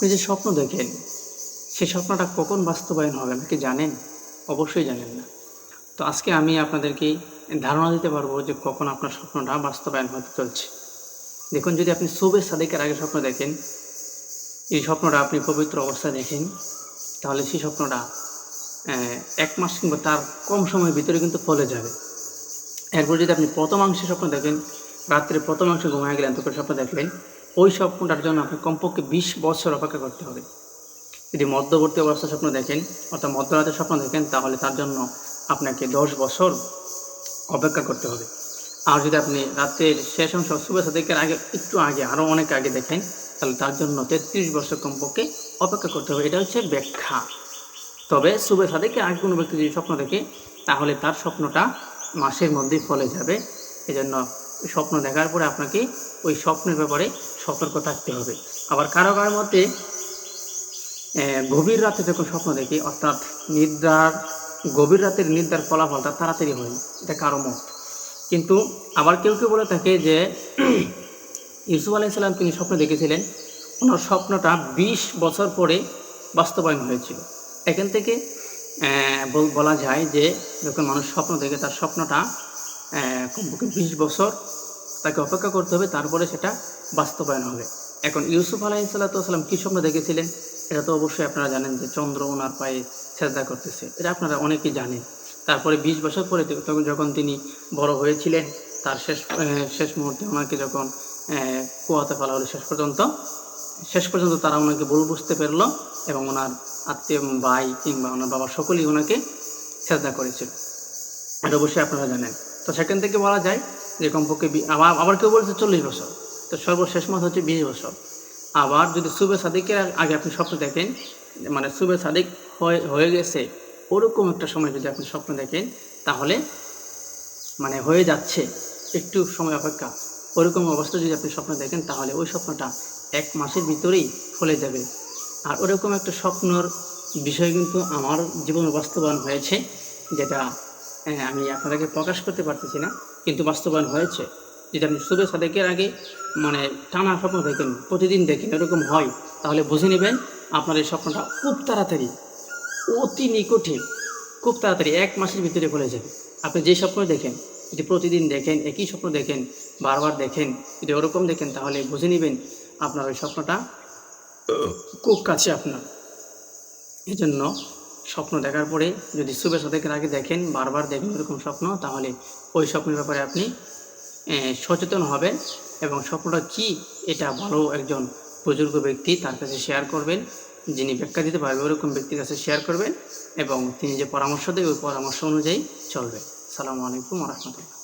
আপনি যে স্বপ্ন দেখেন, সে স্বপ্নটা কখন বাস্তবায়ন হবে আপনি কি জানেন? অবশ্যই জানেন না। তো আজকে আমি আপনাদেরকে ধারণা দিতে পারব যে কখন আপনার স্বপ্নটা বাস্তবায়ন হতে চলছে। দেখুন, যদি আপনি সুবে সাদেকের আগে স্বপ্ন দেখেন, এই স্বপ্নটা আপনি পবিত্র অবস্থায় দেখেন, তাহলে সেই স্বপ্নটা এক মাস কিংবা তার কম সময়ের ভিতরে কিন্তু ফলে যাবে। এরপর যদি আপনি প্রথমাংশে স্বপ্ন দেখেন, রাত্রে প্রথমাংশে ঘুমায় গেলেন, তখন স্বপ্ন দেখলেন ওই স্বপ্নটার জন্য আপনি কমপক্ষে বিশ বছর অপেক্ষা করতে হবে। যদি মধ্যবর্তী অবস্থায় স্বপ্ন দেখেন, অর্থাৎ মধ্যরাতের স্বপ্ন দেখেন, তাহলে তার জন্য আপনাকে দশ বছর অপেক্ষা করতে হবে। আর যদি আপনি রাতের শেষ অংশ শুভে সাদেকের আগে, একটু আগে আরও অনেক আগে দেখেন, তাহলে তার জন্য তেত্রিশ বছর কমপক্ষে অপেক্ষা করতে হবে। এটা হচ্ছে ব্যাখ্যা। তবে শুভে সাদেকের আগে কোনো ব্যক্তি যদি স্বপ্ন দেখে, তাহলে তার স্বপ্নটা মাসের মধ্যেই ফলে যাবে। এজন্য স্বপ্ন দেখার পরে আপনাকে ওই স্বপ্নের ব্যাপারে সতর্ক থাকতে হবে। আবার কারও মধ্যে আহ, গভীর রাতে যখন স্বপ্ন দেখি অর্থাৎ নিদ্রার গভীর রাতের নিদ্রার ফলাফলটা তাড়াতাড়ি হয় এটা কারও মত। কিন্তু আবার কেউ কেউ বলে থাকে যে ইউসুফ আলাইসাল্লাম তিনি স্বপ্ন দেখেছিলেন ওনার স্বপ্নটা বিশ বছর পরে বাস্তবায়ন হয়েছিল। এখান থেকে বলা যায় যে যখন মানুষ স্বপ্ন দেখে তার স্বপ্নটা কমপক্ষে বিশ বছর তাকে অপেক্ষা করতে হবে, তারপরে সেটা বাস্তবায়ন হবে। এখন ইউসুফ আলাহি সাল্লাতাম কী স্বপ্ন দেখেছিলেন? এটা তো অবশ্যই আপনারা জানেন যে চন্দ্র ওনার পায়ে চেষ্টা করতেছে। এটা আপনারা অনেকেই জানেন। তারপরে বিশ বছর পরে তখন যখন তিনি বড় হয়েছিলেন, তার শেষ শেষ মুহূর্তে ওনাকে যখন কুয়াতে ফেলা হলো শেষ পর্যন্ত শেষ পর্যন্ত তারা ওনাকে ভুল বুঝতে পারল এবং ওনার আত্মীয় ভাই কিংবা ওনার বাবা সকলেই ওনাকে চেষ্টা করেছিল। এটা অবশ্যই আপনারা জানেন। তো সেখান থেকে বলা যায় যে কমপক্ষে আবার আবার কেউ বলছে চল্লিশ বছর। তো সর্বশেষ মাস হচ্ছে বিশ বছর। আবার যদি সুবে সাদিকের আগে আপনি স্বপ্ন দেখেন মানে সুবে সাদিক হয়ে হয়ে গেছে, ওরকম একটা সময় যদি আপনি স্বপ্ন দেখেন, তাহলে মানে হয়ে যাচ্ছে, একটু সময় অপেক্ষা। ওরকম অবস্থা যদি আপনি স্বপ্ন দেখেন, তাহলে ওই স্বপ্নটা এক মাসের ভিতরেই ফলে যাবে। আর ওরকম একটা স্বপ্নর বিষয় কিন্তু আমার জীবনে বাস্তবায়ন হয়েছে, যেটা আহ, আমি আপনাদেরকে প্রকাশ করতে পারতেছি না কিন্তু বাস্তবায়ন হয়েছে। যদি আপনি শুভে সাদেকের আগে মানে টানা স্বপ্ন দেখেন প্রতিদিন দেখেন এরকম হয় তাহলে বুঝে নেবেন আপনার এই স্বপ্নটা খুব তাড়াতাড়ি অতি নিকটে খুব তাড়াতাড়ি এক মাসের ভিতরে ফলে যাবে। আপনি যে স্বপ্ন দেখেন যদি প্রতিদিন দেখেন একই স্বপ্ন দেখেন বারবার দেখেন যদি ওরকম দেখেন তাহলে বুঝে নেবেন আপনার ওই স্বপ্নটা খুব কাছে আপনার। এই জন্য স্বপ্ন দেখার পরে যদি শুভে সাদেকের আগে দেখেন, বারবার দেখেন এরকম স্বপ্ন, তাহলে ওই স্বপ্নের ব্যাপারে আপনি সচেতন হবেন এবং স্বপ্নটা কি এটা ভালো একজন বুজুর্গ ব্যক্তি তার কাছে শেয়ার করবেন। যিনি ব্যাখ্যা দিতে পারবে ওরকম ব্যক্তির কাছে শেয়ার করবেন এবং তিনি যে পরামর্শ দেয়, ওই পরামর্শ অনুযায়ী চলবে। সালামু আলাইকুম রহমতুল্লাহ।